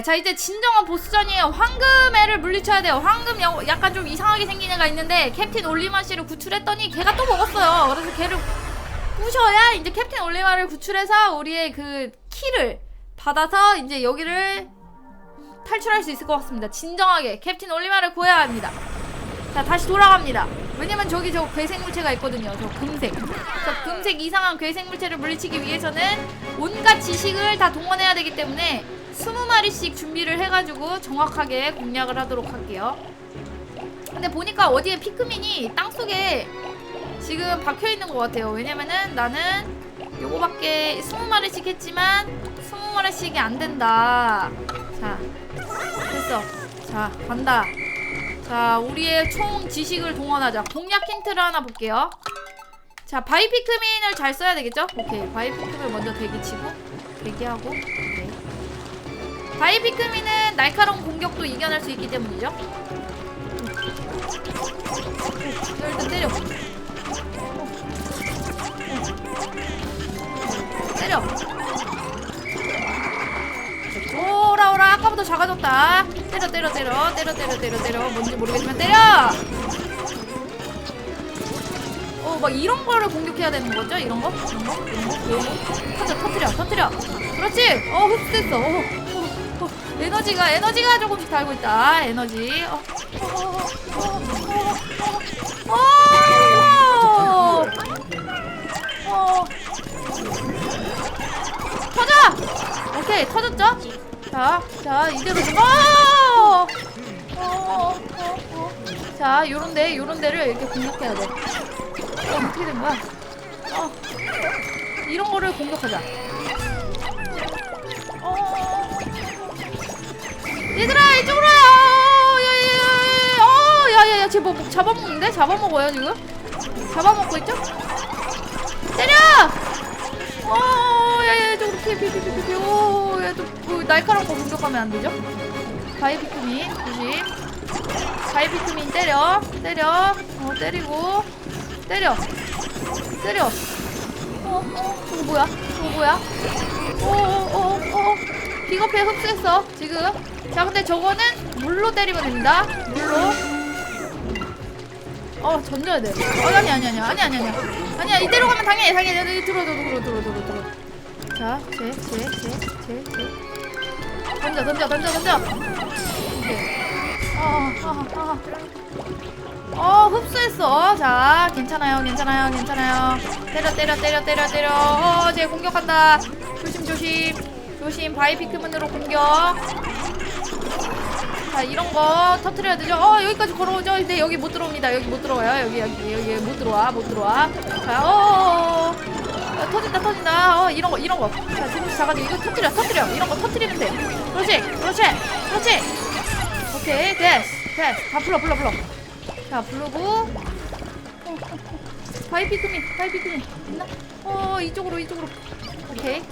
자, 이제 진정한 보스전이에요. 황금애를 물리쳐야 돼요. 황금 여- 약간 좀 이상하게 생긴 애가 있는데 캡틴 올리마 씨를 구출했더니 걔가 또 먹었어요. 그래서 걔를 부셔야 이제 캡틴 올리마를 구출해서 우리의 그 키를 받아서 이제 여기를 탈출할 수 있을 것 같습니다. 진정하게 캡틴 올리마를 구해야 합니다. 자, 다시 돌아갑니다. 왜냐면 저기 저 괴생물체가 있거든요. 저 금색. 저 금색 이상한 괴생물체를 물리치기 위해서는 온갖 지식을 다 동원해야 되기 때문에 20마리씩 준비를 해가지고 정확하게 공략을 하도록 할게요. 근데 보니까 어디에 피크민이 땅속에 지금 박혀 있는 것 같아요. 왜냐면은 나는 요거밖에 20마리씩 했지만 20마리씩이 안 된다. 자, 됐어. 자, 간다. 자, 우리의 총 지식을 동원하자. 공략 힌트를 하나 볼게요. 자, 바이피크민을 잘 써야 되겠죠? 오케이. 바이피크민 먼저 대기치고, 대기하고. 바이피크민은 날카로운 공격도 이겨낼 수 있기 때문이죠. 일단 때려. 때려. 오라 오라 아까부터 작아졌다. 때려 때려 때려. 때려 때려 때려 때려. 뭔지 모르겠지만 때려! 어막 이런 거를 공격해야 되는 거죠? 이런 거? 이런 거? 이런 거? 이런 거 터져 터트려 터트려. 그렇지! 어 흡수됐어 어, 어, 어. 에너지가 에너지가 조금씩 달고 있다 에너지 어, 어, 어, 어, 어, 어. 어. 터져! 오케이, 터졌죠? 자, 자, 이대로 좀, 어! 어, 어, 어, 어. 자, 요런 데, 요런 데를 이렇게 공격해야 돼. 어, 어떻게 된 거야? 어. 이런 거를 공격하자. 얘들아, 이쪽으로 와! 어, 야, 야, 야, 야, 어, 야, 야, 야, 쟤뭐 뭐 잡아먹는데? 잡아먹어요, 지금? 잡아먹고 있죠? 때려! 어, 야, 야, 저거 피해, 피해, 피해, 피해, 피해. 오, 야, 또, 그, 날카로운 거 공격하면 안 되죠? 바이피크민, 조심. 바이피크민 때려, 때려, 어, 때리고, 때려, 때려. 어, 어, 저거 뭐야? 저거 뭐야? 어, 어, 어, 어, 비겁해, 흡수했어, 지금. 자, 근데 저거는 물로 때리면 됩니다. 물로. 어 던져야 돼. 어 아니 아니 아니 아니 아니 아니 아니야 이대로 가면 당연히 당연히 들어 들어 들어 들어 들어 들어. 자제제제제 제. 던져 던져 던져 던져. 오케이. 어어어 어, 어. 어 흡수했어. 자 괜찮아요 괜찮아요 괜찮아요. 때려 때려 때려 때려 때려. 어쟤 공격한다. 조심 조심 조심 바이피크문으로 공격. 자 이런 거 터트려야 되죠. 어 여기까지 걸어오죠. 근데 여기 못 들어옵니다. 여기 못 들어와요. 여기 여기 여기 못 들어와 못 들어와. 자 어, 어, 어, 터진다 터진다. 어 이런 거 이런 거. 자 지금 작아지고 이거 터트려 터트려. 이런 거 터트리면 돼. 그렇지 그렇지 그렇지. 오케이 됐어 됐어. 다 불러 불러 불러. 자 부르고. 어, 어, 어. 바이피크민 바이피크민 있나? 어 이쪽으로 이쪽으로. 오케이.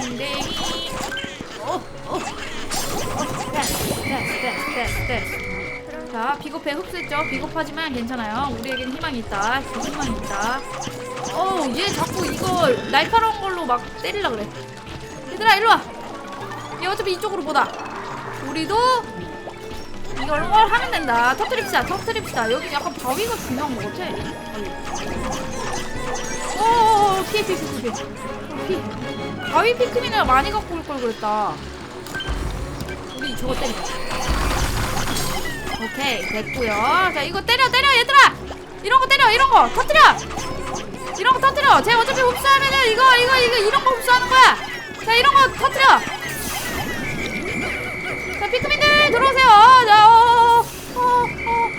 궁뎅이. 어, 어, 어, 됐어, 됐어, 됐어, 됐어. 자, 비겁해 흡수했죠? 비겁하지만 괜찮아요. 우리에겐 희망이 있다. 희망이 있다. 어우, 얘 자꾸 이거 날카로운 걸로 막 때리려 그래. 얘들아, 일로 와. 얘 어차피 이쪽으로 보다. 우리도 이걸 뭘 하면 된다. 터트립시다, 터트립시다. 여기 약간 바위가 중요한 것 같아. 오, 피해, 피해, 피해, 피해. 피. 바위 피크민을 많이 갖고 올 걸 그랬다. 우리 저거 때리자. 오케이, 됐고요. 자, 이거 때려, 때려, 얘들아! 이런 거 때려, 이런 거! 터뜨려! 이런 거 터뜨려! 쟤 어차피 흡수하면은 이거, 이거, 이거, 이런 거 흡수하는 거야! 자, 이런 거 터뜨려! 자, 피크민들 들어오세요! 자, 어, 어, 어,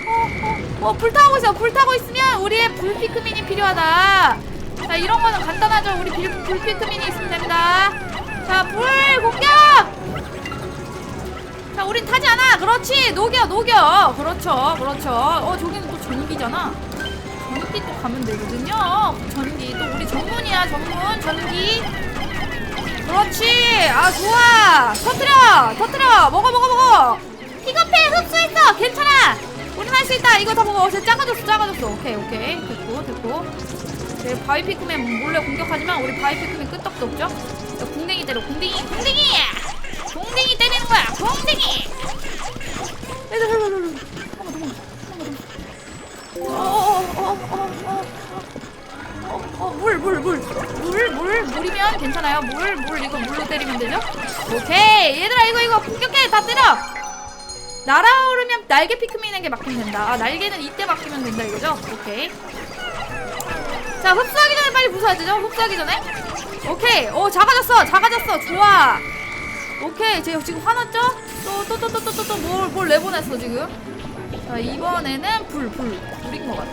어, 어, 어, 불타고 있어! 불타고 있으면 우리의 불피크민이 필요하다! 자 이런 거는 간단하죠. 우리 빌, 불피크민이 있으면 됩니다. 자불 공격! 자 우린 타지 않아. 그렇지. 녹여 녹여. 그렇죠 그렇죠. 어 저기는 또 전기잖아. 전기 또 가면 되거든요. 전기. 또 우리 전문이야 전문. 전기. 그렇지. 아 좋아. 터트려 터트려. 먹어 먹어 먹어. 비겁해. 흡수했어. 괜찮아. 우린 할 수 있다. 이거 다 먹어. 쟤 작아졌어 작아졌어. 오케이 오케이. 됐고 됐고 네, 바이피크맨 몰래 공격하지만 우리 바이피크맨 끄떡도 없죠? 자, 궁뎅이 때려 공댕이 공댕이 공댕이 때리는 거야 공댕이 얘들아 일로 일로 일로 도망가 도망가 도망가 어어어어어어물물물물물 물이면 괜찮아요 물물 이거 물로 때리면 되죠 오케이 얘들아 이거 이거 공격해 다 때려 날아오르면 날개 피크민에게 맡기면 된다 아 날개는 이때 맡기면 된다 이거죠 오케이 자 흡수하기 전에 빨리 부숴야 되죠? 흡수하기 전에? 오케이. 오 작아졌어. 작아졌어. 좋아. 오케이. 쟤 지금 화났죠? 또 또 또 또 또 또뭘 뭘 내보냈어 지금? 자 이번에는 불 불. 불 인 것 같아.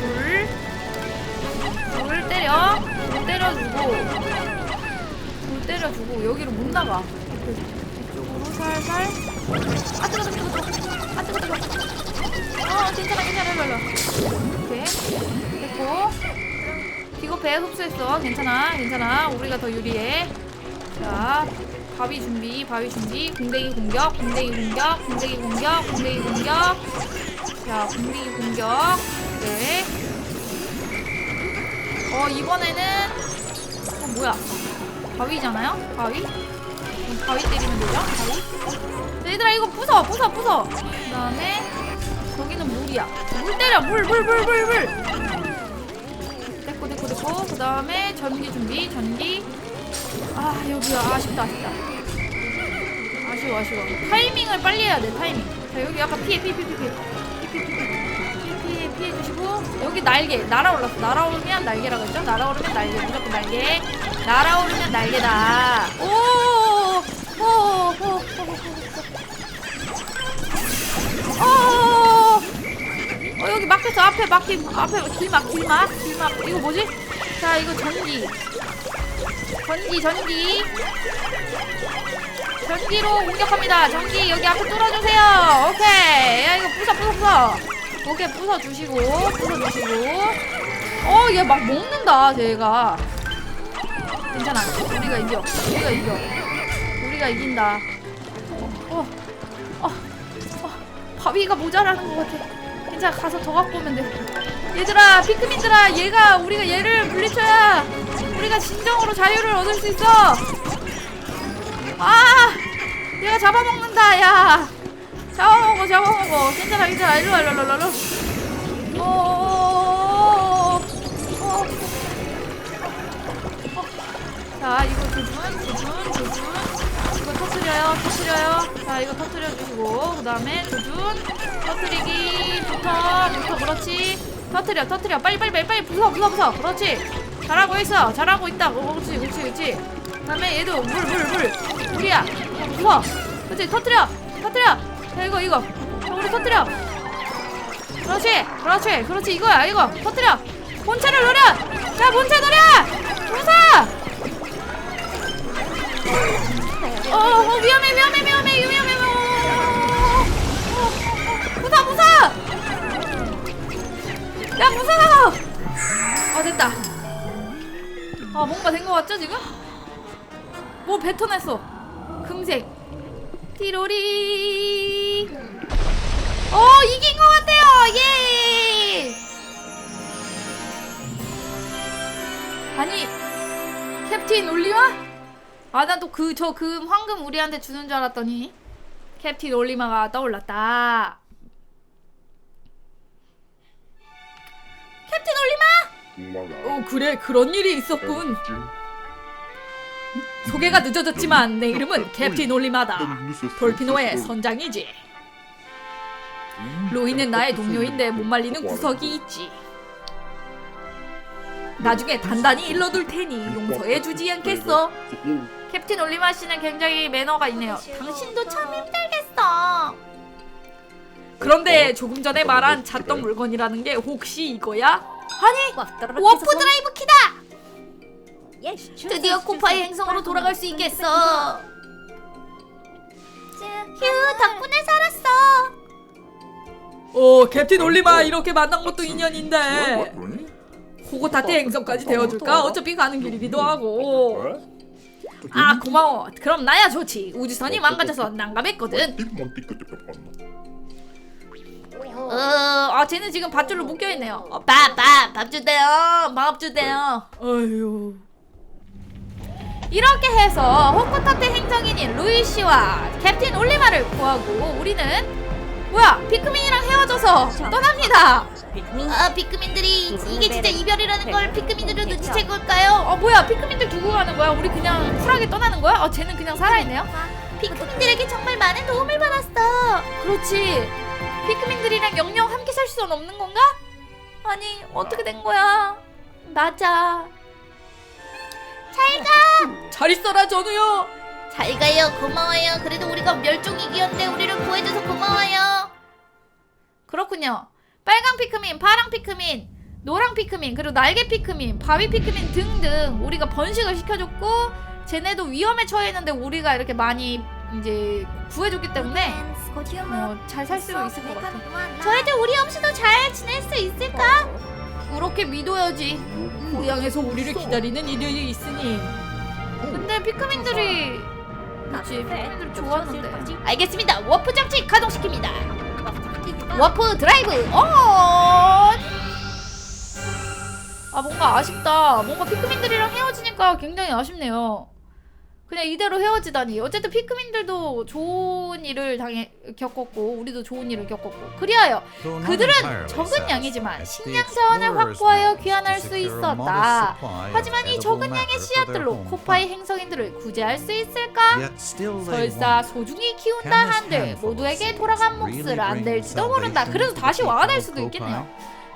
불. 불 때려. 불 때려주고. 불 때려주고. 여기로 못 나가. 이쪽으로 살살. 아 뜨거 뜨거 뜨거. 아 뜨거 뜨거. 어 괜찮아 괜찮아. 일로 일로 오케이 됐고 비겁해 흡수했어. 괜찮아 괜찮아. 우리가 더 유리해. 자 바위 준비 바위 준비. 공대기 공격 공대기 공격 공대기 공격 공대기 공격. 자 공대기 공격. 네. 어 이번에는 어 뭐야? 바위잖아요? 바위? 그럼 바위 때리면 되죠? 바위? 자, 얘들아 이거 부숴 부숴 부숴. 그 다음에 저기는 물이야. 물 때려. 물 물 물 물물. 됐 고 됐고 됐고 그 다음에 전기 준비 전기. 아 여기야 아쉽다 아쉽다. 아쉬워 아쉬워. 타이밍을 빨리 해야 돼 타이밍. 자 여기 약간 피해 피해 피해 피해. 피해 피해 피해. 피해 피해 주시고. 여기 날개 날아올랐어. 날아오르면 날개라고 했죠? 날아오르면 날개. 무조건 날개. 날아오르면 날개다. 오오오오오 어, 어 여기 막혔어 앞에 막힌 앞에 길막 길막 길막. 이거 뭐지? 자 이거 전기. 전기 전기. 전기로 공격합니다. 전기 여기 앞에 뚫어주세요. 오케이. 야 이거 부숴 부숴 부숴 오케이 부숴주시고 부숴주시고. 어 얘 막 먹는다 쟤가. 괜찮아. 우리가 이겨. 우리가 이겨. 우리가 이긴다. 어, 어, 어, 바위가 모자라는 것 같아 괜찮아 가서 더 갖고 오면 돼. 얘들아 피크민들아 얘가 우리가 얘를 물리쳐야 우리가 진정으로 자유를 얻을 수 있어. 아 얘가 잡아먹는다 야. 잡아먹어 잡아먹어. 괜찮아 괜찮아. 일로와 일로와 일로와 일로와. 어, 어, 어. 자 이거 조준 조준 조준 터트려요? 터트려요? 자 이거 터트려 주시고 그 다음에 조준 터트리기 부터 부터 그렇지. 터트려 터트려. 빨리 빨리 빨리 빨리 부숴 부숴 부숴 그렇지. 잘하고 있어. 잘하고 있다. 어, 그렇지 그렇지 그렇지. 그 다음에 얘도 물 물 물. 물이야. 어, 부숴 그렇지. 터트려. 터트려. 자 이거 이거. 자 우리 터트려. 그렇지. 그렇지. 그렇지. 이거야 이거. 터트려. 본체를 노려. 자 본체 노려. 부숴 어, 어 위험해 위험해 위험해 위험해. 위험해 부숴 부숴 야 부숴 아 됐다. 아 뭔가 된 거 같죠 지금? 뭐 뱉어냈어. 금색. 티로리. 어 이긴 거 같아요. 예! 아니 캡틴 올리마? 아난또그 저 금 황금 우리한테 주는 줄 알았더니 캡틴 올리마가 떠올랐다 캡틴 올리마? 어 그래 그런 일이 있었군 소개가 늦어졌지만 내 이름은 캡틴 올리마다 돌피노의 선장이지 로이는 나의 동료인데 못 말리는 구석이 있지 나중에 단단히 일러둘 테니 용서해 주지 않겠어? 캡틴 올리마 씨는 굉장히 매너가 있네요. 당신도 참 힘들겠어. 그런데 조금 전에 말한 잤던 물건이라는 게 혹시 이거야? 아니 워프 드라이브 키다! 드디어 코파의 행성으로 돌아갈 수 있겠어. 휴 덕분에 살았어. 어 캡틴 올리마 이렇게 만난 것도 인연인데 호고타테 행성까지 데워줄까? 어차피 가는 길이 기도 하고. 아 고마워. 그럼 나야 좋지. 우주선이 망가져서 난감했거든. 어, 아 쟤는 지금 밧줄로 묶여있네요. 어, 밥, 밥, 밥 주세요. 밥 주세요. 어휴. 이렇게 해서 호코타테 행성인인 루이 씨와 캡틴 올리마를 구하고 우리는 뭐야 피크민이랑 헤어져서 떠납니다. 아 피크민들이 이게 진짜 이별이라는 걸 피크민들은 눈치챈 걸까요? 어 뭐야 피크민들 두고 가는 거야? 우리 그냥 쿨하게 떠나는 거야? 어 쟤는 그냥 살아있네요. 피크민들에게 정말 많은 도움을 받았어. 그렇지. 피크민들이랑 영영 함께 살 수는 없는 건가? 아니 어떻게 된 거야? 맞아. 잘 가. 잘 있어라 전우요. 잘 가요. 고마워요. 그래도 우리가 멸종위기였는데 우리를 구해줘서 고마워요. 그렇군요. 빨강 피크민, 파랑 피크민, 노랑 피크민, 그리고 날개 피크민, 바위 피크민 등등 우리가 번식을 시켜줬고 쟤네도 위험에 처했는데 우리가 이렇게 많이 이제 구해줬기 때문에 뭐잘살 수 있을 것 같아. 저희들 우리 없이도 잘 지낼 수 있을까? 그렇게 믿어야지. 고향에서 우리를 기다리는 일이 있으니. 근데 피크민들이 그렇지 피크민들 좋았는데. 알겠습니다. 워프 장치 가동시킵니다. 워프 드라이브 온! 아 뭔가 아쉽다. 뭔가 피크민들이랑 헤어지니까 굉장히 아쉽네요. 그냥 이대로 헤어지다니. 어쨌든 피크민들도 좋은 일을 당해 겪었고 우리도 좋은 일을 겪었고 그리하여 그들은 적은 양이지만 식량 자원을 확보하여 귀환할 수 있었다. 하지만 이 적은 양의 씨앗들로 코파이 행성인들을 구제할 수 있을까? 설사 소중히 키운다 한들 모두에게 돌아간 몫을 안 될지도 모른다. 그래도 다시 될 수도 있겠네요.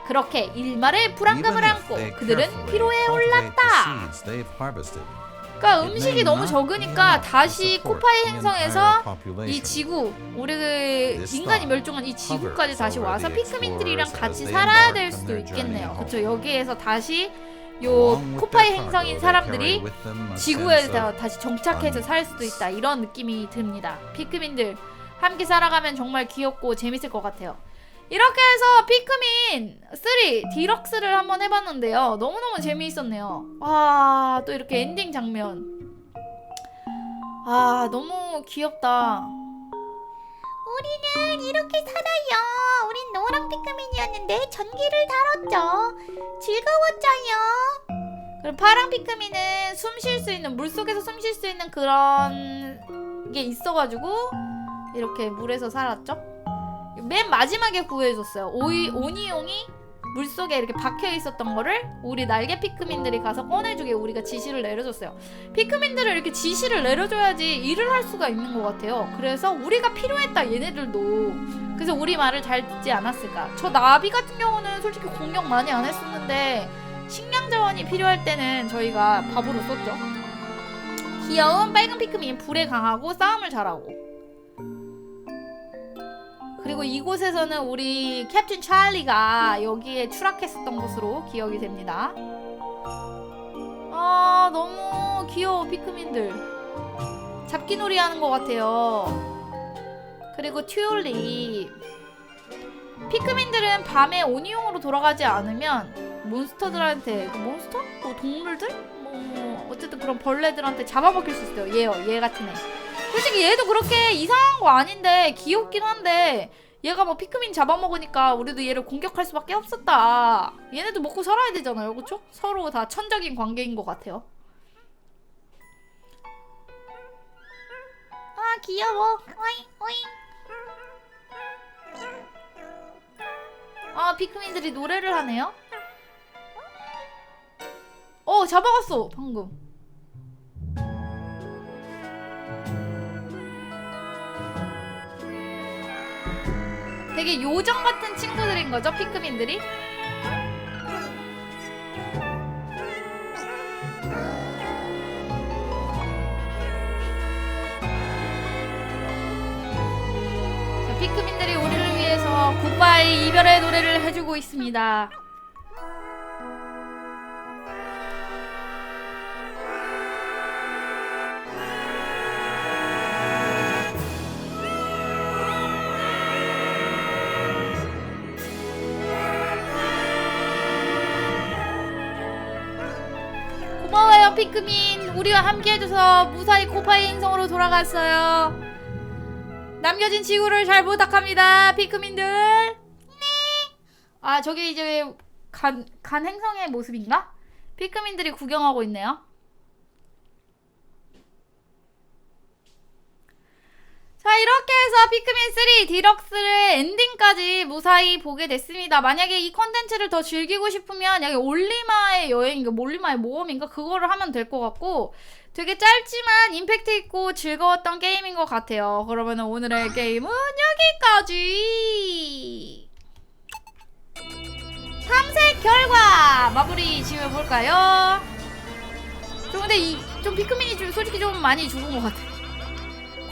그렇게 일말의 불안감을 안고 그들은 피로에 올랐다. 그러니까 음식이 너무 적으니까 다시 코파이 행성에서 이 지구 우리 그 인간이 멸종한 이 지구까지 다시 와서 피크민들이랑 같이 살아야 될 수도 있겠네요. 그렇죠. 여기에서 다시 요 코파이 행성인 사람들이 지구에 다- 다시 정착해서 살 수도 있다 이런 느낌이 듭니다. 피크민들 함께 살아가면 정말 귀엽고 재밌을 것 같아요. 이렇게 해서 피크민 3 디럭스를 한번 해봤는데요. 너무너무 재미있었네요. 와, 또 이렇게 엔딩 장면. 아, 너무 귀엽다. 우리는 이렇게 살아요. 우린 노랑 피크민이었는데 전기를 다뤘죠. 즐거웠죠요. 그리고 파랑 피크민은 숨 쉴 수 있는 물 속에서 숨 쉴 수 있는 그런 게 있어가지고 이렇게 물에서 살았죠. 맨 마지막에 구해줬어요. 오이 오니용이 물 속에 이렇게 박혀 있었던 거를 우리 날개 피크민들이 가서 꺼내주게 우리가 지시를 내려줬어요. 피크민들을 이렇게 지시를 내려줘야지 일을 할 수가 있는 것 같아요. 그래서 우리가 필요했다 얘네들도. 그래서 우리 말을 잘 듣지 않았을까. 저 나비 같은 경우는 솔직히 공격 많이 안 했었는데 식량 자원이 필요할 때는 저희가 바보로 썼죠. 귀여운 빨간 피크민 불에 강하고 싸움을 잘하고. 그리고 이곳에서는 우리 캡틴 찰리가 여기에 추락했었던 곳으로 기억이 됩니다. 아 너무 귀여워 피크민들. 잡기놀이 하는 것 같아요. 그리고 튜올립. 피크민들은 밤에 오니용으로 돌아가지 않으면 몬스터들한테 그 몬스터? 뭐 동물들? 뭐 어쨌든 그런 벌레들한테 잡아먹힐 수 있어요. 얘요, 얘 같은 애. 솔직히 얘도 그렇게 이상한 거 아닌데 귀엽긴 한데 얘가 뭐 피크민 잡아먹으니까 우리도 얘를 공격할 수밖에 없었다. 얘네도 먹고 살아야 되잖아요, 그렇죠? 서로 다 천적인 관계인 것 같아요. 아 귀여워. 오잉 오잉. 아 피크민들이 노래를 하네요. 어 잡아갔어 방금. 되게 요정 같은 친구들인 거죠, 피크민들이? 자, 피크민들이 우리를 위해서 굿바이 이별의 노래를 해주고 있습니다. 피크민 우리와 함께 해줘서 무사히 코파이 행성으로 돌아갔어요. 남겨진 지구를 잘 부탁합니다 피크민들. 네 아 저게 이제 간, 간 행성의 모습인가? 피크민들이 구경하고 있네요 해서 피크민 3 디럭스를 엔딩까지 무사히 보게 됐습니다. 만약에 이 컨텐츠를 더 즐기고 싶으면 여기 올리마의 여행인가 올리마의 모험인가 그거를 하면 될 것 같고 되게 짧지만 임팩트 있고 즐거웠던 게임인 것 같아요. 그러면 오늘의 게임은 여기까지. 탐색 결과 마무리 지어볼까요? 좀 근데 이 좀 피크민이 좀 솔직히 좀 많이 죽은 것 같아.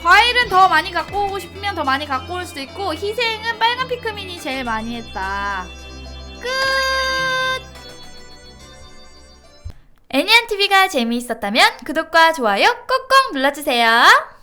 과일은 더 많이 갖고 오고 싶으면 더 많이 갖고 올 수도 있고 희생은 빨간 피크민이 제일 많이 했다. 끝. 애니안TV가 재미있었다면 구독과 좋아요 꼭꼭 눌러주세요.